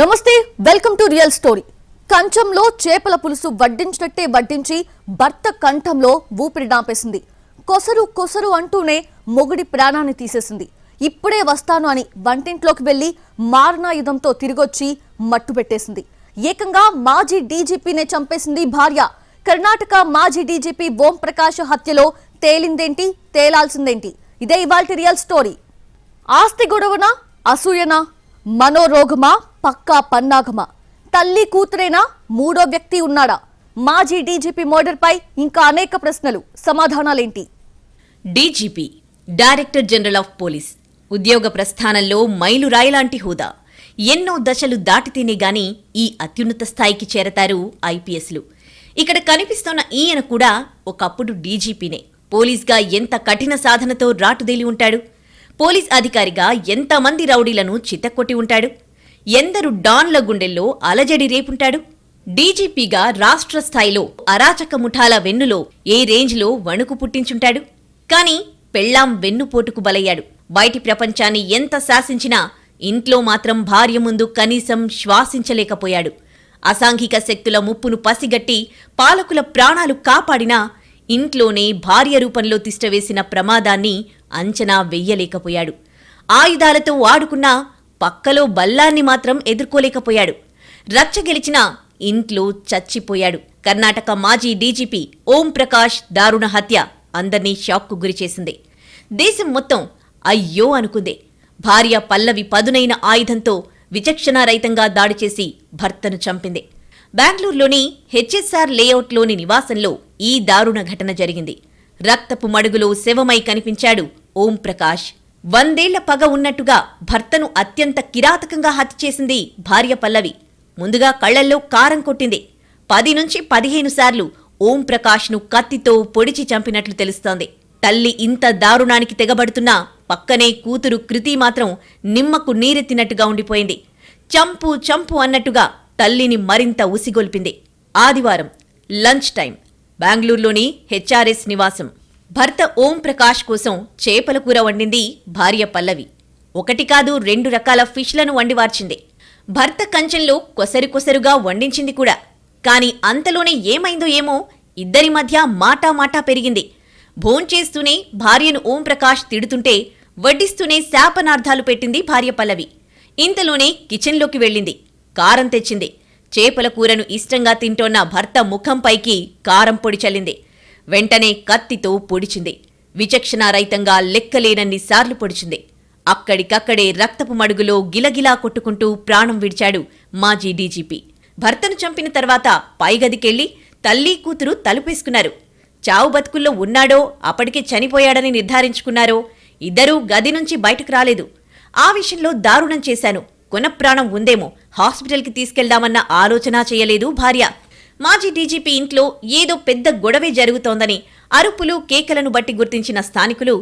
నమస్తే welcome to real story. కంచంలో చేపల పులుసు వడ్డించినట్టే వడ్డించి భర్త కంఠంలో ఊపిరి నాపేసింది. కొసరు కొసరు అంటూనే మొగుడి ప్రాణాన్ని తీసేసింది. ఇప్పుడే వస్తాను అని వంటింట్లోకి వెళ్ళి మారణాయుధంతో తిరిగొచ్చి మట్టు పెట్టేసింది. ఏకంగా మాజీ డీజీపీనే చంపేసింది భార్య. కర్ణాటక మాజీ డీజీపీ ఓం ప్రకాష్ హత్యలో తేలిందేంటి తేలాల్సిందేంటి? ఇదే ఇవాల్టి రియల్ స్టోరీ. ఆస్తి గొడవనా అసూయనా మనోరోగమా? పక్కా పన్నాగమా? తల్లి కూతురేనా? మూడో వ్యక్తి ఉన్నాడా? మాజీ డీజీపీ మర్డర్పై ఇంకా అనేక ప్రశ్నలు. సమాధానాలేంటి? DGP director general of police. ఉద్యోగ ప్రస్థానంలో మైలురాయిలాంటి హోదా. ఎన్నో దశలు దాటితేనే గాని ఈ అత్యున్నత స్థాయికి చేరతారు ఐపీఎస్లు. ఇక్కడ కనిపిస్తున్న ఈయన కూడా ఒకప్పుడు డీజీపీనే. పోలీస్గా ఎంత కఠిన సాధనతో రాటుదేలి ఉంటాడు? పోలీస్ అధికారిగా ఎంతమంది రౌడీలను చితక్కొట్టి ఉంటాడు? ఎందరు డాన్ల గుండెల్లో అలజడి రేపుంటాడు? డీజీపీగా రాష్ట్ర స్థాయిలో అరాచక ముఠాల వెన్నులో ఏ రేంజ్లో వణుకు పుట్టించుంటాడు? కాని పెళ్ళాం వెన్నుపోటుకు బలయ్యాడు. బయటి ప్రపంచాన్ని ఎంత శాసించినా ఇంట్లో మాత్రం భార్య ముందు కనీసం శ్వాసించలేకపోయాడు. అసాంఘిక శక్తుల ముప్పును పసిగట్టి పాలకుల ప్రాణాలు కాపాడినా ఇంట్లోనే భార్య రూపంలో తిష్టవేసిన ప్రమాదాన్ని అంచనా వెయ్యలేకపోయాడు ఆయుధాలతో ఆడుకున్నా పక్కలో బల్లాన్ని మాత్రం ఎదుర్కోలేకపోయాడు. రచ్చ గెలిచినా ఇంట్లో చచ్చిపోయాడు. కర్ణాటక మాజీ డీజీపీ ఓం ప్రకాష్ దారుణ హత్య అందర్నీ షాక్కు గురిచేసింది దేశం మొత్తం అయ్యో అనుకుంది. భార్య పల్లవి పదునైన ఆయుధంతో విచక్షణారహితంగా దాడి చేసి భర్తను చంపింది. బెంగళూరులోని హెచ్ఎస్ఆర్ లేఅవుట్లోని నివాసంలో ఈ దారుణ ఘటన జరిగింది. రక్తపు మడుగులో శవమై కనిపించాడు ఓం ప్రకాష్. వందేళ్ళ పగ ఉన్నట్టుగా భర్తను అత్యంత కిరాతకంగా హత్య చేసింది భార్య పల్లవి. ముందుగా కళ్ళల్లో కారం కొట్టింది. పది నుంచి పదిహేను సార్లు ఓం ప్రకాష్ను కత్తితో పొడిచి చంపినట్లు తెలుస్తోంది. తల్లి ఇంత దారుణానికి తెగబడుతున్నా పక్కనే కూతురు కృతి మాత్రం నిమ్మకు నీరెత్తినట్టుగా ఉండిపోయింది. చంపు చంపు అన్నట్టుగా తల్లిని మరింత ఉసిగొల్పింది. ఆదివారం లంచ్ టైం. బెంగళూరులోని హెచ్ఆర్ఎస్ నివాసం. భర్త ఓం ప్రకాష్ కోసం చేపల కూర వండింది భార్య పల్లవి. ఒకటి కాదు రెండు రకాల ఫిష్లను వండివార్చింది. భర్త కంచెంలో కొసరు కొసరుగా వండించింది కూడా. కాని అంతలోనే ఏమైందో ఏమో ఇద్దరి మధ్య మాటా మాటా పెరిగింది. భోంచేస్తూనే భార్యను ఓం ప్రకాష్ తిడుతుంటే వడ్డిస్తూనే శాపనార్థాలు పెట్టింది భార్య పల్లవి. ఇంతలోనే కిచెన్లోకి వెళ్ళింది. కారం తెచ్చింది. చేపల కూరను ఇష్టంగా తింటోన్న భర్త ముఖంపైకి కారం పొడి చల్లింది. వెంటనే కత్తితో పొడిచింది. విచక్షణారహితంగా లెక్కలేనన్ని సార్లు పొడిచింది. అక్కడికక్కడే రక్తపు మడుగులో గిలగిలా కొట్టుకుంటూ ప్రాణం విడిచాడు మాజీ డీజీపీ. భర్తను చంపిన తర్వాత పైగదికెళ్ళి తల్లి కూతురు తలుపేసుకున్నారు. చావు బతుకుల్లో ఉన్నాడో అప్పటికే చనిపోయాడని నిర్ధారించుకున్నారో ఇద్దరూ గది నుంచి బయటకు రాలేదు. ఆ విషయంలో దారుణం చేశాను. కొనప్రాణం ఉందేమో హాస్పిటల్కి తీసుకెళ్దామన్న ఆలోచన చేయలేదు భార్య. మాజీ డీజీపీ ఇంట్లో ఏదో పెద్ద గొడవే జరుగుతోందని అరుపులు కేకలను బట్టి గుర్తించిన స్థానికులు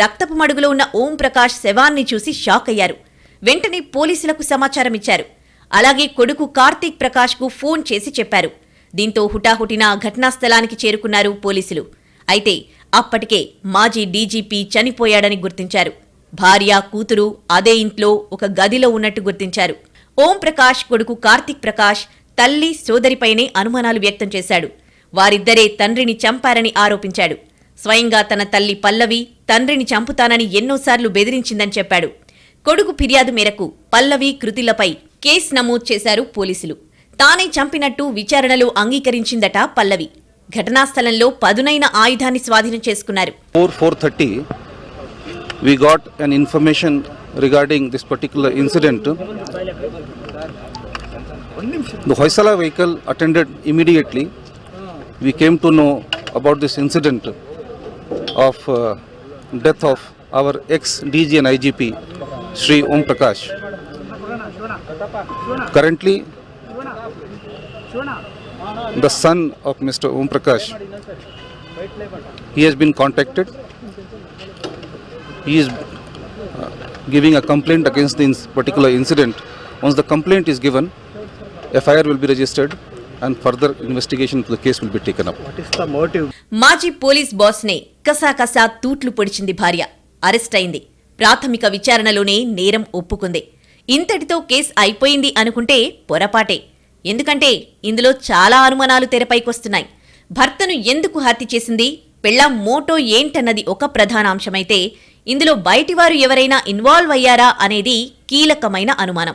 రక్తపు మడుగులో ఉన్న ఓం ప్రకాష్ శవాన్ని చూసి షాక్ అయ్యారు. వెంటనే పోలీసులకు సమాచారం ఇచ్చారు. అలాగే కొడుకు కార్తీక్ ప్రకాష్కు ఫోన్ చేసి చెప్పారు. దీంతో హుటాహుటిన ఘటనా స్థలానికి చేరుకున్నారు పోలీసులు. అయితే అప్పటికే మాజీ డీజీపీ చనిపోయాడని గుర్తించారు. భార్య కూతురు అదే ఇంట్లో ఒక గదిలో ఉన్నట్టు గుర్తించారు. ఓం ప్రకాష్ కొడుకు కార్తీక్ ప్రకాష్ తల్లి సోదరిపైనే అనుమానాలు వ్యక్తం చేశాడు. వారిద్దరే తండ్రిని చంపారని ఆరోపించాడు. స్వయంగా తన తల్లి పల్లవి తండ్రిని చంపుతానని ఎన్నోసార్లు బెదిరించిందని చెప్పాడు. కొడుకు ఫిర్యాదు మేరకు పల్లవి కృతిలపై కేసు నమోదు చేశారు పోలీసులు. తానే చంపినట్టు విచారణలో అంగీకరించిందట పల్లవి. ఘటనా స్థలంలో పదునైన ఆయుధాన్ని స్వాధీనం చేసుకున్నారు. 4 430 we got an information regarding this particular incident. The hoysala vehicle attended immediately we came to know about this incident of uh, death of our ex dg and igp Sri Om Prakash. Currently, the son of Mr. Om Prakash, he has been contacted. He is uh, giving a complaint against this particular incident. Once the complaint is given, FIR will be registered and further investigation into the case will be taken up. మాజీ police బాస్నే కసాకసా తూట్లు పొడిచింది భార్య. Arrest అయింది. ప్రాథమిక విచారణలోనే నేరం ఒప్పుకుంది. ఇంతటితో కేసు అయిపోయింది అనుకుంటే పొరపాటే. ఎందుకంటే ఇందులో చాలా అనుమానాలు తెరపైకొస్తున్నాయి. భర్తను ఎందుకు హత్య చేసింది? పెళ్ళాం మోటో ఏంటన్నది ఒక ప్రధాన అంశమైతే ఇందులో బయటివారు ఎవరైనా ఇన్వాల్వ్ అయ్యారా అనేది కీలకమైన అనుమానం.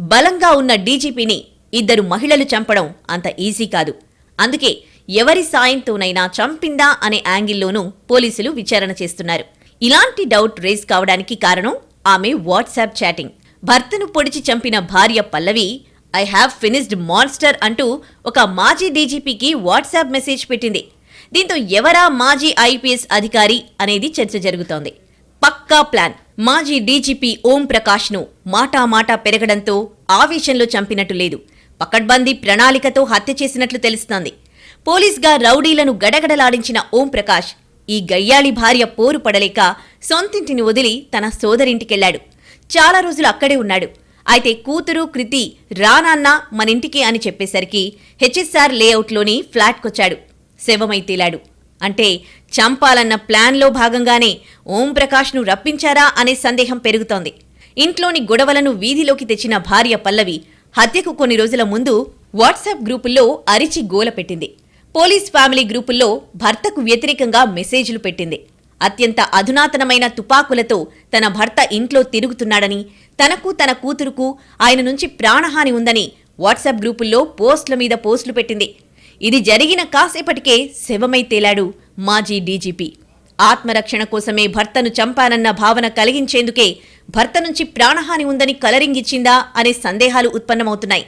బలంగా ఉన్న డీజీపీని ఇద్దరు మహిళలు చంపడం అంత ఈజీ కాదు. అందుకే ఎవరి సాయంతోనైనా చంపిందా అనే యాంగిల్లోనూ పోలీసులు విచారణ చేస్తున్నారు. ఇలాంటి డౌట్ రేజ్ కావడానికి కారణం ఆమె వాట్సాప్ చాటింగ్. భర్తను పొడిచి చంపిన భార్య Pallavi I have finished monster అంటూ ఒక మాజీ డీజీపీకి వాట్సాప్ మెసేజ్ పెట్టింది. దీంతో ఎవరా మాజీ ఐపీఎస్ అధికారి అనేది చర్చ జరుగుతోంది. పక్కా ప్లాన్. మాజీ డీజీపీ ఓం ప్రకాష్ను మాటామాటా పెరగడంతో ఆవేశంలో చంపినట్టు లేదు. పకడ్బందీ ప్రణాళికతో హత్య చేసినట్లు తెలుస్తోంది. పోలీస్గా రౌడీలను గడగడలాడించిన ఓం ప్రకాష్ ఈ గయ్యాళి భార్య పోరు పడలేక సొంతింటిని వదిలి తన సోదరింటికెళ్ళాడు చాలా రోజులు అక్కడే ఉన్నాడు. అయితే కూతురు కృతి రానాన్న మనింటికి అని చెప్పేసరికి హెచ్ఎస్ఆర్ లేఅవుట్లోని ఫ్లాట్కొచ్చాడు. శవమై తేలాడు. అంటే చంపాలన్న ప్లాన్లో భాగంగానే ఓంప్రకాష్ను రప్పించారా అనే సందేహం పెరుగుతోంది. ఇంట్లోని గొడవలను వీధిలోకి తెచ్చిన భార్య పల్లవి హత్యకు కొన్ని రోజుల ముందు వాట్సాప్ గ్రూపుల్లో అరిచి గోల పెట్టింది. పోలీస్ ఫ్యామిలీ గ్రూపుల్లో భర్తకు వ్యతిరేకంగా మెసేజ్లు పెట్టింది. అత్యంత అధునాతనమైన తుపాకులతో తన భర్త ఇంట్లో తిరుగుతున్నాడని తనకు తన కూతురుకు ఆయన నుంచి ప్రాణహాని ఉందని వాట్సాప్ గ్రూపుల్లో పోస్టుల మీద పోస్టులు పెట్టింది. ఇది జరిగిన కాసేపటికే శవమై తేలాడు మాజీ డీజీపీ. ఆత్మరక్షణ కోసమే భర్తను చంపానన్న భావన కలిగించేందుకే భర్త నుంచి ప్రాణహాని ఉందని కలరింగిచ్చిందా అనే సందేహాలు ఉత్పన్నమవుతున్నాయి.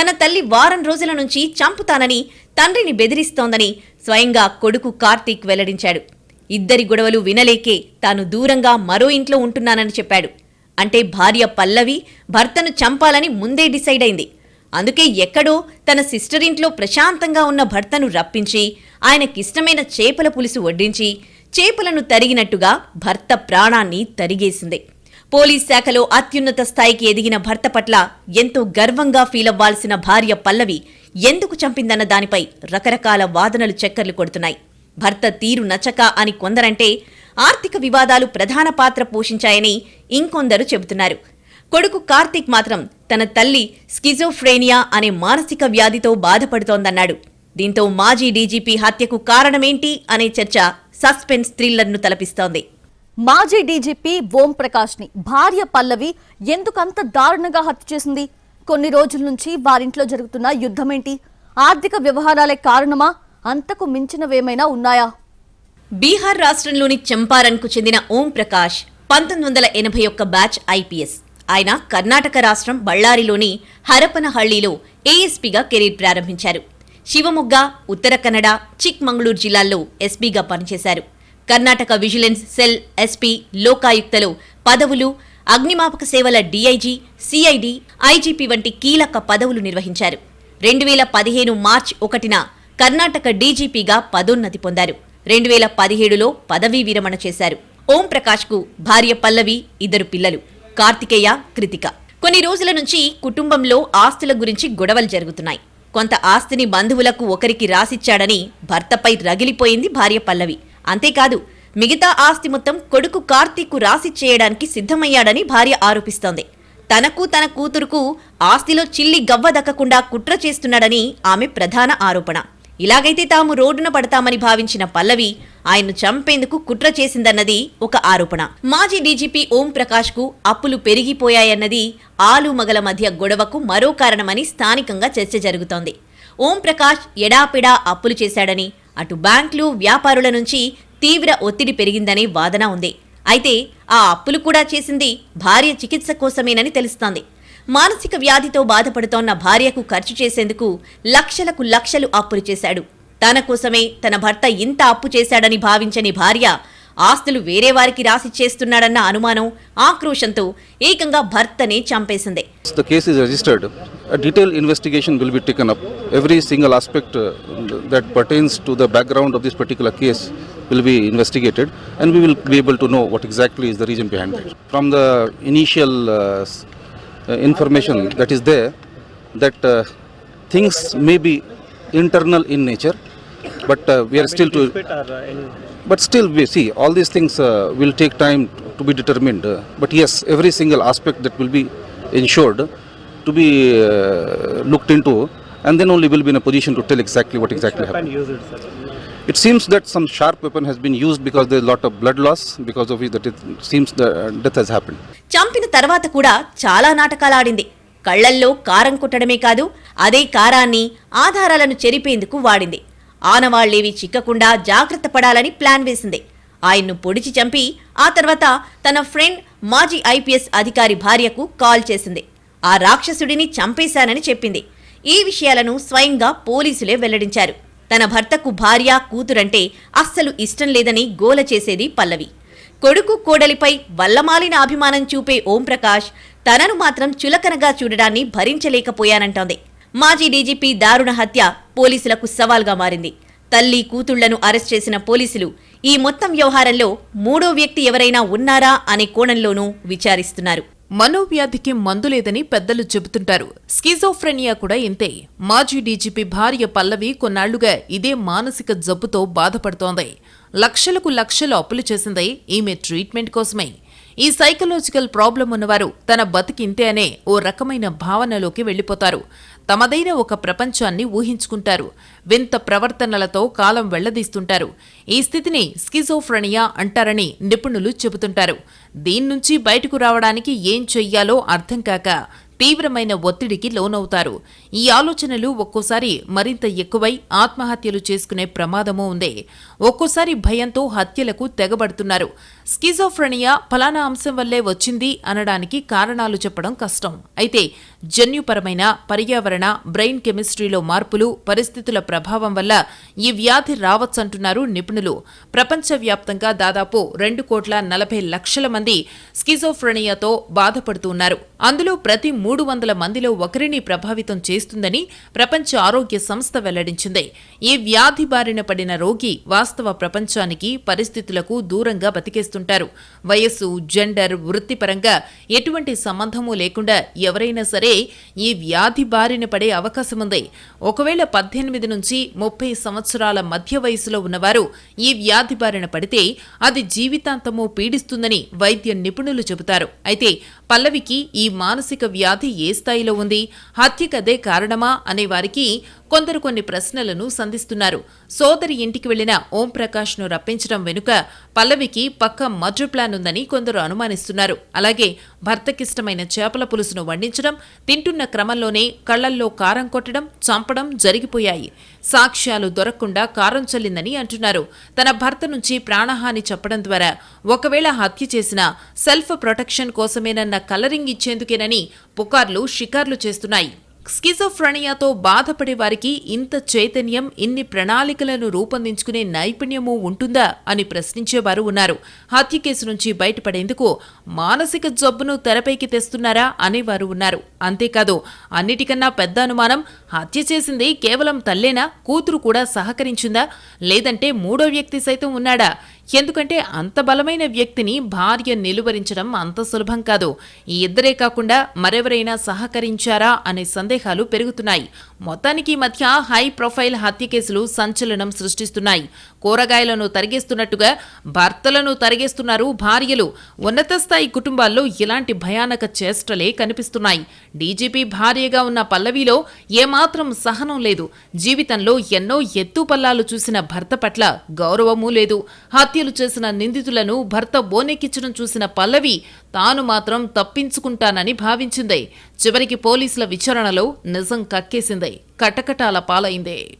తన తల్లి వారం రోజుల నుంచి చంపుతానని తండ్రిని బెదిరిస్తోందని స్వయంగా కొడుకు కార్తీక్ వెల్లడించాడు. ఇద్దరి గొడవలు వినలేకే తాను దూరంగా మరో ఇంట్లో ఉంటున్నానని చెప్పాడు. అంటే భార్య పల్లవి భర్తను చంపాలని ముందే డిసైడ్ అయింది. అందుకే ఎక్కడో తన సిస్టర్ ఇంట్లో ప్రశాంతంగా ఉన్న భర్తను రప్పించి ఆయనకిష్టమైన చేపల పులుసు వడ్డించి చేపలను తరిగినట్టుగా భర్త ప్రాణాన్ని తరిగేసింది. పోలీస్ శాఖలో అత్యున్నత స్థాయికి ఎదిగిన భర్త పట్ల ఎంతో గర్వంగా ఫీల్ అవ్వాల్సిన భార్య పల్లవి ఎందుకు చంపిందన్న దానిపై రకరకాల వాదనలు చక్కర్లు కొడుతున్నాయి. భర్త తీరు నచ్చక అని కొందరంటే ఆర్థిక వివాదాలు ప్రధాన పాత్ర పోషించాయని ఇంకొందరు చెబుతున్నారు. కొడుకు కార్తీక్ మాత్రం తన తల్లి స్కిజోఫ్రేనియా అనే మానసిక వ్యాధితో బాధపడుతోందన్నాడు. దీంతో మాజీ డీజీపీ హత్యకు కారణమేంటి అనే చర్చ సస్పెన్స్ థ్రిల్లర్ను తలపిస్తోంది. మాజీ డీజీపీ ఓం ప్రకాష్ని భార్య పల్లవి ఎందుకంత దారుణంగా హత్య చేసింది? కొన్ని రోజుల నుంచి వారింట్లో జరుగుతున్న యుద్ధమేంటి? ఆర్థిక వ్యవహారాలే కారణమా? అంతకు మించినవేమైనా ఉన్నాయా? బీహార్ రాష్ట్రంలోని చంపారన్కు చెందిన ఓం ప్రకాష్ పంతొమ్మిది వందల ఎనభై ఒక్క బ్యాచ్ ఐపీఎస్. ఆయన కర్ణాటక రాష్ట్రం బళ్ళారిలోని హరపనహళ్ళిలో ఏఎస్పీగా కెరీర్ ప్రారంభించారు. శివమొగ్గ ఉత్తర కన్నడ చిక్మంగళూరు జిల్లాల్లో ఎస్పీగా పనిచేశారు. కర్ణాటక విజిలెన్స్ సెల్ ఎస్పీ లోకాయుక్తలో పదవులు అగ్నిమాపక సేవల డీఐజీ సిఐడి ఐజీపీ వంటి కీలక పదవులు నిర్వహించారు. రెండు వేల పదిహేను మార్చ్ ఒకటిన కర్ణాటక డీజీపీగా పదోన్నతి పొందారు. రెండు వేల పదిహేడులో పదవీ విరమణ చేశారు. ఓం ప్రకాష్కు భార్య పల్లవి ఇద్దరు పిల్లలు. కార్తికేయ కృతిక. కొన్ని రోజుల నుంచి కుటుంబంలో ఆస్తుల గురించి గొడవలు జరుగుతున్నాయి. కొంత ఆస్తిని బంధువులకు ఒకరికి రాసిచ్చాడని భర్తపై రగిలిపోయింది భార్య పల్లవి. అంతేకాదు మిగతా ఆస్తి మొత్తం కొడుకు కార్తీక్కు రాసిచ్చేయడానికి సిద్ధమయ్యాడని భార్య ఆరోపిస్తోంది. తనకు తన కూతురుకు ఆస్తిలో చిల్లి గవ్వ దక్కకుండా కుట్ర చేస్తున్నాడని ఆమె ప్రధాన ఆరోపణ. ఇలాగైతే తాము రోడ్డున పడతామని భావించిన పల్లవి ఆయన్ను చంపేందుకు కుట్ర చేసిందన్నది ఒక ఆరోపణ. మాజీ డీజీపీ ఓం ప్రకాష్కు అప్పులు పెరిగిపోయాయన్నది ఆలు మగల మధ్య గొడవకు మరో కారణమని స్థానికంగా చర్చ జరుగుతోంది. ఓం ప్రకాష్ ఎడాపెడా అప్పులు చేశాడని అటు బ్యాంకులు వ్యాపారుల నుంచి తీవ్ర ఒత్తిడి పెరిగిందనే వాదన ఉంది. అయితే ఆ అప్పులు కూడా చేసింది భార్య చికిత్స కోసమేనని తెలుస్తోంది. మానసిక వ్యాధితో బాధపడుతోన్న భార్యకు ఖర్చు చేసేందుకు లక్షలకు లక్షలు అప్పులు చేశాడు. తన కోసమే తన భర్త ఇంత అప్పు చేశాడని భావించని భార్య ఆస్తులు వేరే వారికి రాసి చేస్తున్నాడన్న అనుమానం ఆక్రోషంతో ఏకంగా భర్తనే చంపేసింది. Will be investigated and we will be able to know what exactly is the reason behind it. From the initial uh, information that is there, that uh, things may be internal in nature, but uh, we are still to. But still, we see all these things uh, will take time to be determined. Uh, but yes, every single aspect that will be ensured to be uh, looked into, and then only we'll be in a position to tell exactly what exactly happened. It seems that some sharp weapon has been used because there's a lot of blood loss, because of which that it seems the uh, death has happened. చంపిన తర్వాత కూడా చాలా నాటకాలు ఆడింది. కళ్ళల్లో కారం కొట్టడమే కాదు అదే కారాన్ని ఆధారాలను చెరిపేందుకు వాడింది. ఆనవాళ్ళేవి చిక్కకుండా జాగ్రత్త పడాలని ప్లాన్ వేసింది. ఆయన్ను పొడిచి చంపి ఆ తర్వాత తన ఫ్రెండ్ మాజీ ఐపీఎస్ అధికారి భార్యకు కాల్ చేసింది. ఆ రాక్షసుడిని చంపేశానని చెప్పింది. ఈ విషయాలను స్వయంగా పోలీసులే వెల్లడించారు. తన భర్తకు భార్య కూతురంటే అస్సలు ఇష్టం లేదని గోల చేసేది పల్లవి. కొడుకు కోడలిపై వల్లమాలిన అభిమానం చూపే ఓంప్రకాష్ తనను మాత్రం చులకనగా చూడడాన్ని భరించలేకపోయానంటోంది. మాజీ డీజీపీ దారుణ హత్య పోలీసులకు సవాల్గా మారింది. తల్లి కూతుళ్ళను అరెస్ట్ చేసిన పోలీసులు ఈ మొత్తం వ్యవహారంలో మూడో వ్యక్తి ఎవరైనా ఉన్నారా అనే కోణంలోనూ విచారిస్తున్నారు. మనోవ్యాధికి మందు లేదని పెద్దలు చెబుతుంటారు. స్కిజోఫ్రెనియా కూడా ఇంతే. మాజీ డీజీపీ భార్య పల్లవి కొన్నాళ్ళుగా ఇదే మానసిక జబ్బుతో బాధపడుతోంది. లక్షలకు లక్షలు అప్పులు చేసింది ఈమె ట్రీట్మెంట్ కోసమే. ఈ సైకలాజికల్ ప్రాబ్లం ఉన్నవారు తన బతికింతే అనే ఓ రకమైన భావనలోకి వెళ్ళిపోతారు తమదైన ఒక ప్రపంచాన్ని ఊహించుకుంటారు. వింత ప్రవర్తనలతో కాలం వెళ్ళదీస్తుంటారు. ఈ స్థితిని స్కిజోఫ్రెనియా అంటారని నిపుణులు చెబుతుంటారు. దీన్నుంచి బయటకు రావడానికి ఏం చెయ్యాలో అర్థం కాక తీవ్రమైన ఒత్తిడికి లోనవుతారు. ఈ ఆలోచనలు ఒక్కోసారి మరింత ఎక్కువై ఆత్మహత్యలు చేసుకునే ప్రమాదమూ ఉంది. ఒక్కోసారి భయంతో హత్యలకు తెగబడుతున్నారు. స్కిజోఫ్రెనియా ఫలానా అంశం వల్లే వచ్చింది అనడానికి కారణాలు చెప్పడం కష్టం. అయితే జన్యుపరమైన పర్యావరణ బ్రెయిన్ కెమిస్ట్రీలో మార్పులు పరిస్థితుల ప్రభావం వల్ల ఈ వ్యాధి రావచ్చంటున్నారు నిపుణులు. ప్రపంచవ్యాప్తంగా దాదాపు రెండు కోట్ల నలభై లక్షల మంది స్కిజోఫ్రెనియాతో బాధపడుతున్నారు అందులో ప్రతి మూడు వందల మందిలో ఒకరిని ప్రభావితం చేస్తుందని ప్రపంచ ఆరోగ్య సంస్థ వెల్లడించింది. ఈ వ్యాధి బారిన పడిన రోగి వాస్తవ ప్రపంచానికి పరిస్థితులకు దూరంగా బతికేస్తుంటారు. వయస్సు జెండర్ వృత్తిపరంగా ఎటువంటి సంబంధము లేకుండా ఎవరైనా సరే ఈ వ్యాధి బారిన పడే అవకాశం ఉంది ఒకవేళ పద్దెనిమిది నుంచి ముప్పై సంవత్సరాల మధ్య వయసులో ఉన్నవారు ఈ వ్యాధి బారిన పడితే అది జీవితాంతము పీడిస్తుందని వైద్య నిపుణులు చెబుతారు. అయితే పల్లవికి ఈ మానసిక వ్యాధి ఏ స్థాయిలో ఉంది? హత్యకదే కారణమా? అనే వారికి కొందరు కొన్ని ప్రశ్నలను సంధిస్తున్నారు. సోదరి ఇంటికి వెళ్ళిన ఓం ప్రకాష్ను రప్పించడం వెనుక పల్లవికి పక్క మర్డర్ ప్లాన్ ఉందని కొందరు అనుమానిస్తున్నారు. అలాగే భర్తకిష్టమైన చేపల పులుసును వండించడం తింటున్న క్రమంలోనే కళ్ళల్లో కారం కొట్టడం చంపడం జరిగిపోయాయి. సాక్ష్యాలు దొరకకుండా కారం చల్లిందని అంటున్నారు. తన భర్త నుంచి ప్రాణహాని చెప్పడం ద్వారా ఒకవేళ హత్య చేసినా సెల్ఫ్ ప్రొటెక్షన్ కోసమేనన్న కలరింగ్ ఇచ్చేందుకేనని పుకార్లు షికార్లు చేస్తున్నాయి. స్కిజోఫ్రనియాతో బాధపడే వారికి ఇంత చైతన్యం ఇన్ని ప్రణాళికలను రూపొందించుకునే నైపుణ్యము ఉంటుందా అని ప్రశ్నించేవారు ఉన్నారు. హత్య కేసు నుంచి బయటపడేందుకు మానసిక జబ్బును తెరపైకి తెస్తున్నారా అనేవారు ఉన్నారు. అంతేకాదు అన్నిటికన్నా పెద్ద అనుమానం హత్య చేసింది కేవలం తల్లేనా? కూతురు కూడా సహకరించిందా? లేదంటే మూడో వ్యక్తి సైతం ఉన్నాడా? ఎందుకంటే అంత బలమైన వ్యక్తిని భార్య నిలువరించడం అంత సులభం కాదు. ఈ ఇద్దరే కాకుండా మరెవరైనా సహకరించారా అనే సందేహాలు పెరుగుతున్నాయి. మొత్తానికి మధ్య హై ప్రొఫైల్ హత్య కేసులు సంచలనం సృష్టిస్తున్నాయి. కూరగాయలను తరిగేస్తున్నట్టుగా భర్తలను తరిగేస్తున్నారు భార్యలు. ఉన్నత స్థాయి కుటుంబాల్లో ఇలాంటి భయానక చేష్టలే కనిపిస్తున్నాయి. డీజీపీ భార్యగా ఉన్న పల్లవిలో ఏమాత్రం సహనం లేదు. జీవితంలో ఎన్నో ఎత్తుపల్లాలు చూసిన భర్త పట్ల గౌరవమూ లేదు. హత్యలు చేసిన నిందితులను భర్త బోనెక్కించడం చూసిన పల్లవి తాను మాత్రం తప్పించుకుంటానని భావించిందే. చివరికి పోలీసుల విచారణలో నిజం కక్కేసిందే. కటకటాల పాలైందే.